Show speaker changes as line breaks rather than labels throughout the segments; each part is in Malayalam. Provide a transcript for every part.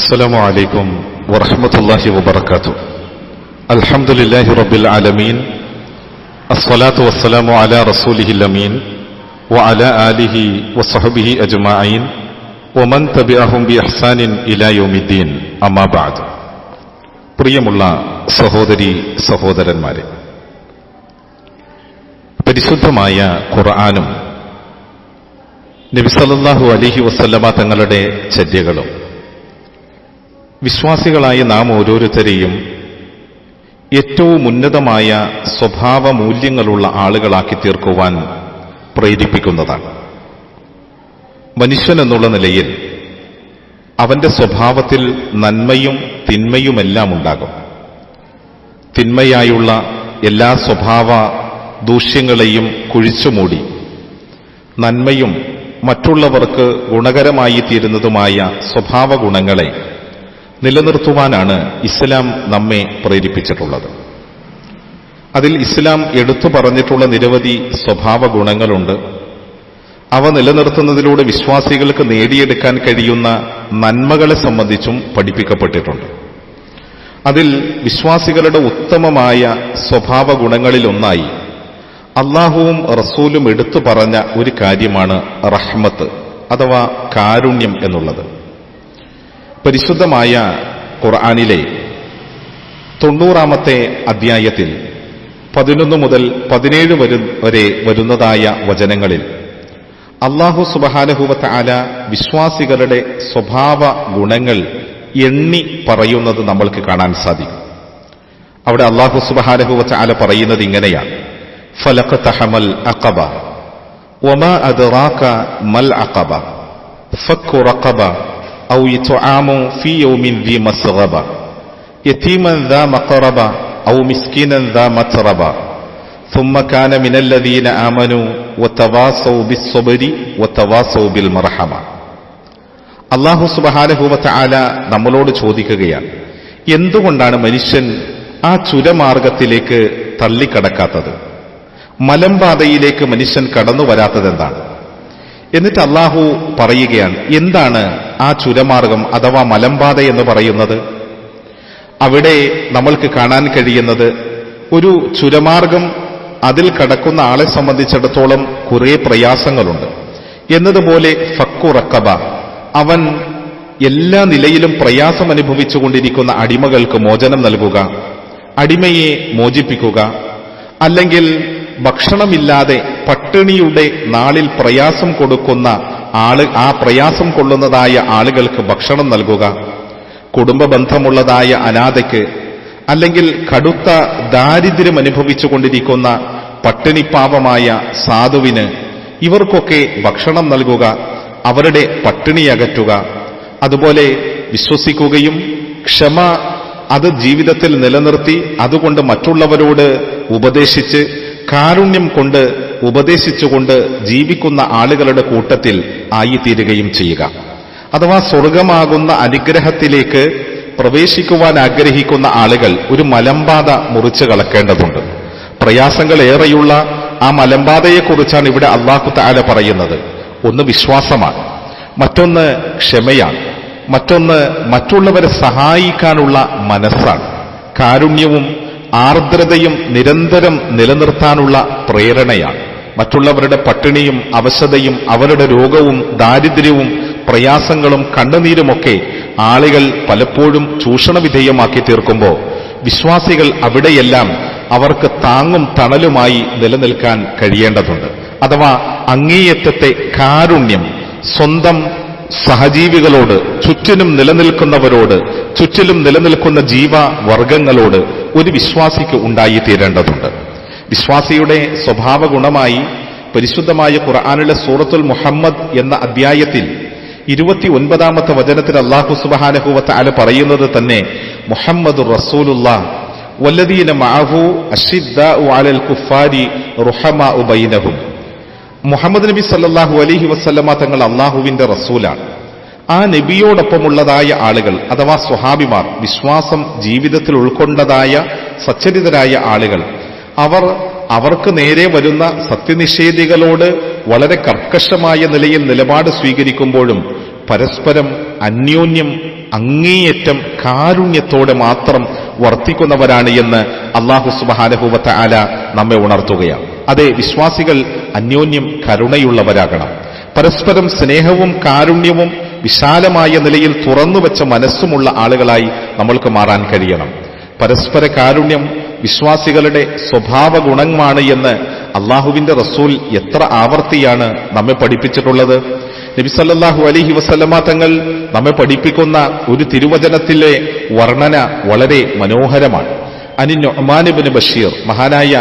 السلام عليكم ورحمة الله وبركاته الحمد لله رب العالمين الصلاة والسلام على رسوله الأمين وعلى آله وصحبه أجمعين ومن تبعهم بإحسان إلى يوم الدين أما بعد പ്രിയമുള്ള സഹോദരി സഹോദരന്മാരെ പരിശുദ്ധമായ ഖുർആാനും നബിസല്ലാഹു അലഹി വസല്ലമ തങ്ങളുടെ ചര്യകളും വിശ്വാസികളായ നാം ഓരോരുത്തരെയും ഏറ്റവും ഉന്നതമായ സ്വഭാവ മൂല്യങ്ങളുള്ള ആളുകളാക്കി തീർക്കുവാൻ പ്രേരിപ്പിക്കുന്നതാണ്. മനുഷ്യൻ എന്നുള്ള നിലയിൽ അവന്റെ സ്വഭാവത്തിൽ നന്മയും തിന്മയുമെല്ലാം ഉണ്ടാകും. തിന്മയായുള്ള എല്ലാ സ്വഭാവ ദൂഷ്യങ്ങളെയും കുഴിച്ചുമൂടി നന്മയും മറ്റുള്ളവർക്ക് ഗുണകരമായി തീരുന്നതുമായ സ്വഭാവ ഗുണങ്ങളെ നിലനിർത്തുവാനാണ് ഇസ്ലാം നമ്മെ പ്രേരിപ്പിച്ചിട്ടുള്ളത്. അതിൽ ഇസ്ലാം എടുത്തു പറഞ്ഞിട്ടുള്ള നിരവധി സ്വഭാവ ഗുണങ്ങളുണ്ട്. അവ നിലനിർത്തുന്നതിലൂടെ വിശ്വാസികൾക്ക് നേടിയെടുക്കാൻ കഴിയുന്ന നന്മകളെ സംബന്ധിച്ചും പഠിപ്പിക്കപ്പെട്ടിട്ടുണ്ട്. അതിൽ വിശ്വാസികളുടെ ഉത്തമമായ സ്വഭാവ ഗുണങ്ങളിലൊന്നായി അള്ളാഹുവും റസൂലും എടുത്തു പറഞ്ഞ ഒരു കാര്യമാണ് റഹ്മത്ത് അഥവാ കാരുണ്യം എന്നുള്ളത്. പരിശുദ്ധമായ ഖുർആാനിലെ തൊണ്ണൂറാമത്തെ അധ്യായത്തിൽ പതിനൊന്ന് മുതൽ പതിനേഴ് വരെ വരുന്നതായ വചനങ്ങളിൽ അള്ളാഹു സുബഹാനഹുവത്ത് ആല വിശ്വാസികളുടെ സ്വഭാവ ഗുണങ്ങൾ എണ്ണി പറയുന്നത് നമ്മൾക്ക് കാണാൻ സാധിക്കും. അവിടെ അള്ളാഹു സുബഹാനഹുവത്ത് ആല പറയുന്നത് ഇങ്ങനെയാണ്. ഫലഖ് തഹമൽ അക്കബ ഒമ അദറാക്ക മൽ അക്കബ ഫുറക്കബ أو إطعام في يوم ذي مسغبة يتيما ذا مقربة أو مسكينا ذا متربة ثم كان من الذين آمنوا وتواصوا بالصبر وتواصوا بالمرحمة അള്ളാഹു സുബഹാനഹൂവത്ത ആല നമ്മളോട് ചോദിക്കുകയാണ് എന്തുകൊണ്ടാണ് മനുഷ്യൻ ആ ചുരമാർഗത്തിലേക്ക് തള്ളിക്കടക്കാത്തത് മലമ്പാതയിലേക്ക് മനുഷ്യൻ കടന്നു വരാത്തതെന്താണ് എന്നിട്ട് അള്ളാഹു പറയുകയാണ് എന്താണ് ആ ചുരമാർഗം അഥവാ മലമ്പാത എന്ന് പറയുന്നത് അവിടെ നമ്മൾക്ക് കാണാൻ കഴിയുന്നത് ഒരു ചുരമാർഗം അതിൽ കടക്കുന്ന ആളെ സംബന്ധിച്ചിടത്തോളം കുറെ പ്രയാസങ്ങളുണ്ട്. എന്നതുപോലെ ഫക്കുറക്കബ അവൻ എല്ലാ നിലയിലും പ്രയാസം അനുഭവിച്ചുകൊണ്ടിരിക്കുന്ന അടിമകൾക്ക് മോചനം നൽകുക അടിമയെ മോചിപ്പിക്കുക അല്ലെങ്കിൽ ഭക്ഷണമില്ലാതെ പട്ടിണിയുടെ നാളിൽ പ്രയാസം കൊടുക്കുന്ന ആൾ ആ പ്രയാസം കൊള്ളുന്നതായ ആളുകൾക്ക് ഭക്ഷണം നൽകുക കുടുംബ ബന്ധമുള്ളതായ അനാഥയ്ക്ക് അല്ലെങ്കിൽ കടുത്ത ദാരിദ്ര്യം അനുഭവിച്ചുകൊണ്ടിരിക്കുന്ന പട്ടിണിപ്പാവമായ സാധുവിന് ഇവർക്കൊക്കെ ഭക്ഷണം നൽകുക അവരുടെ പട്ടിണി അകറ്റുക. അതുപോലെ വിശ്വസിക്കുകയും ക്ഷമ അത് ജീവിതത്തിൽ നിലനിർത്തി അതുകൊണ്ട് മറ്റുള്ളവരോട് ഉപദേശിച്ച് കാരുണ്യം കൊണ്ട് ഉപദേശിച്ചുകൊണ്ട് ജീവിക്കുന്ന ആളുകളുടെ കൂട്ടത്തിൽ ആയിത്തീരുകയും ചെയ്യുക. അഥവാ സ്വർഗമാകുന്ന അനുഗ്രഹത്തിലേക്ക് പ്രവേശിക്കുവാൻ ആഗ്രഹിക്കുന്ന ആളുകൾ ഒരു മലമ്പാത മുറിച്ചു കളക്കേണ്ടതുണ്ട് പ്രയാസങ്ങൾ ഏറെയുള്ള ആ മലമ്പാതയെക്കുറിച്ചാണ് ഇവിടെ അള്ളാഹു താല പറയുന്നത്. ഒന്ന് വിശ്വാസമാണ്. മറ്റൊന്ന് ക്ഷമയാണ്. മറ്റൊന്ന് മറ്റുള്ളവരെ സഹായിക്കാനുള്ള മനസ്സാണ്. കാരുണ്യവും ആർദ്രതയും നിരന്തരം നിലനിർത്താനുള്ള പ്രേരണയാണ്. മറ്റുള്ളവരുടെ പട്ടിണിയും അവശതയും അവരുടെ രോഗവും ദാരിദ്ര്യവും പ്രയാസങ്ങളും കണ്ണുനീരുമൊക്കെ ആളുകൾ പലപ്പോഴും ചൂഷണവിധേയമാക്കി തീർക്കുമ്പോൾ വിശ്വാസികൾ അവിടെയെല്ലാം അവർക്ക് താങ്ങും തണലുമായി നിലനിൽക്കാൻ കഴിയേണ്ടതുണ്ട്. അഥവാ അങ്ങേയറ്റത്തെ കാരുണ്യം സ്വന്തം സഹജീവികളോട് ചുറ്റിനും നിലനിൽക്കുന്നവരോട് ചുറ്റിലും നിലനിൽക്കുന്ന ജീവവർഗങ്ങളോട് ഒരു വിശ്വാസിക്ക് ഉണ്ടായിത്തീരേണ്ടതുണ്ട്. വിശ്വാസിയുടെ സ്വഭാവ ഗുണമായി പരിശുദ്ധമായ ഖുർആാനിലെ സൂറത്തുൽ മുഹമ്മദ് എന്ന അധ്യായത്തിൽ ഇരുപത്തി ഒൻപതാമത്തെ വചനത്തിൽ അള്ളാഹു സുബാനഹുവത്ത് അല പറയുന്നത് തന്നെ മുഹമ്മദ് റസൂലുള്ള വല്ലദീന കുഫാരി ഉബൈനഹും മുഹമ്മദ് നബി സല്ലാഹു അലഹി വസ്ലമ തങ്ങൾ അള്ളാഹുവിന്റെ റസൂലാണ്. ആ നബിയോടൊപ്പമുള്ളതായ ആളുകൾ അഥവാ സ്വഹാബിമാർ വിശ്വാസം ജീവിതത്തിൽ ഉൾക്കൊണ്ടതായ സച്ചരിതരായ ആളുകൾ അവർ അവർക്ക് നേരെ വരുന്ന സത്യനിഷേധികളോട് വളരെ കർക്കശമായ നിലയിൽ നിലപാട് സ്വീകരിക്കുമ്പോഴും പരസ്പരം അന്യോന്യം അങ്ങേയറ്റം കാരുണ്യത്തോടെ മാത്രം വർത്തിക്കുന്നവരാണ് എന്ന് അള്ളാഹു സുബാനഹുവത്ത ആല നമ്മെ ഉണർത്തുകയാണ്. അതെ വിശ്വാസികൾ അന്യോന്യം കരുണയുള്ളവരാകണം. പരസ്പരം സ്നേഹവും കാരുണ്യവും വിശാലമായ നിലയിൽ തുറന്നുവച്ച മനസ്സുമുള്ള ആളുകളായി നമ്മൾക്ക് മാറാൻ കഴിയണം. പരസ്പര കാരുണ്യം വിശ്വാസികളുടെ സ്വഭാവ ഗുണമാണ് എന്ന് അള്ളാഹുവിന്റെ റസൂൽ എത്ര ആവർത്തിയാണ് നമ്മെ പഠിപ്പിച്ചിട്ടുള്ളത്. നബിസല്ലാഹു അലിഹി വസല്ലമ തങ്ങൾ നമ്മെ പഠിപ്പിക്കുന്ന ഒരു തിരുവചനത്തിലെ വർണന വളരെ മനോഹരമാണ്. അനി നൊമാനുബിന് ബഷീർ മഹാനായ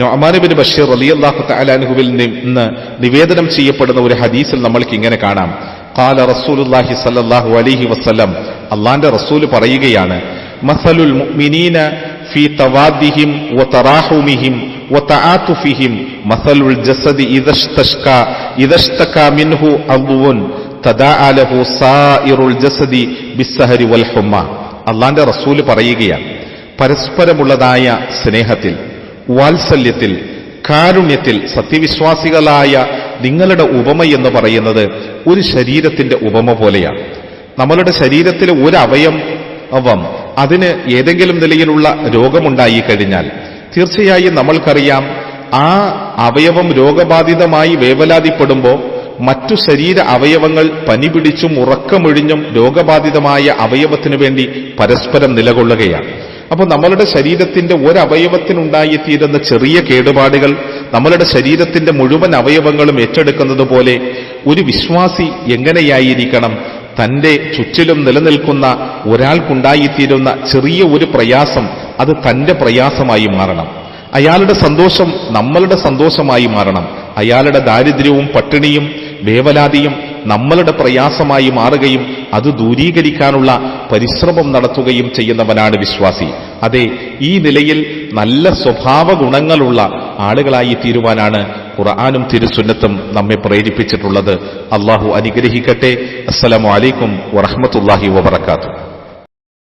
നൊമാനുബിന് ബഷീർ അലി അള്ളാഹു തലാൻഹുവിൽ നിന്ന് നിവേദനം ചെയ്യപ്പെടുന്ന ഒരു ഹദീസിൽ നമ്മൾക്ക് ഇങ്ങനെ കാണാം. കാല റസൂലുല്ലാഹി സല്ലല്ലാഹു അലൈഹി വസല്ലം അള്ളാന്റെ റസൂൽ പറയുകയാണ് മസലുൽ മുഅ്മിനീന അള്ളാന്റെ റസൂൽ പറയുകയാണ് പരസ്പരമുള്ളതായ സ്നേഹത്തിൽ വാത്സല്യത്തിൽ കാരുണ്യത്തിൽ സത്യവിശ്വാസികളായ നിങ്ങളുടെ ഉപമ എന്ന് പറയുന്നത് ഒരു ശരീരത്തിന്റെ ഉപമ പോലെയാണ്. നമ്മളുടെ ശരീരത്തിലെ ഒരു അവയവം അതിന് ഏതെങ്കിലും നിലയിലുള്ള രോഗമുണ്ടായി കഴിഞ്ഞാൽ തീർച്ചയായും നമ്മൾക്കറിയാം ആ അവയവം രോഗബാധിതമായി വേവലാതിപ്പെടുമ്പോൾ മറ്റു ശരീര അവയവങ്ങൾ പനി പിടിച്ചും ഉറക്കമൊഴിഞ്ഞും രോഗബാധിതമായ അവയവത്തിനു വേണ്ടി പരസ്പരം നിലകൊള്ളുകയാണ്. അപ്പോൾ നമ്മളുടെ ശരീരത്തിന്റെ ഒരവയവത്തിനുണ്ടായിത്തീരുന്ന ചെറിയ കേടുപാടുകൾ നമ്മളുടെ ശരീരത്തിന്റെ മുഴുവൻ അവയവങ്ങളും ഏറ്റെടുക്കുന്നത് പോലെ ഒരു വിശ്വാസി എങ്ങനെയായിരിക്കണം? തന്റെ ചുറ്റിലും നിലനിൽക്കുന്ന ഒരാൾക്കുണ്ടായിത്തീരുന്ന ചെറിയ ഒരു പ്രയാസം അത് തന്റെ പ്രയാസമായി മാറണം. അയാളുടെ സന്തോഷം നമ്മളുടെ സന്തോഷമായി മാറണം. അയാളുടെ ദാരിദ്ര്യവും പട്ടിണിയും വേവലാതിയും നമ്മളുടെ പ്രയാസമായി മാറുകയും അത് ദൂരീകരിക്കാനുള്ള പരിശ്രമം നടത്തുകയും ചെയ്യുന്നവനാണ് വിശ്വാസി. അതെ ഈ നിലയിൽ നല്ല സ്വഭാവ ഗുണങ്ങളുള്ള ആളുകളായി തീരുവാനാണ് ഖുർആാനും തിരുസുന്നത്തും നമ്മെ പ്രേരിപ്പിച്ചിട്ടുള്ളത്. അള്ളാഹു അനുഗ്രഹിക്കട്ടെ. അസ്സലാമലൈക്കും വറഹമത്തല്ലാഹി വബർക്കാത്തു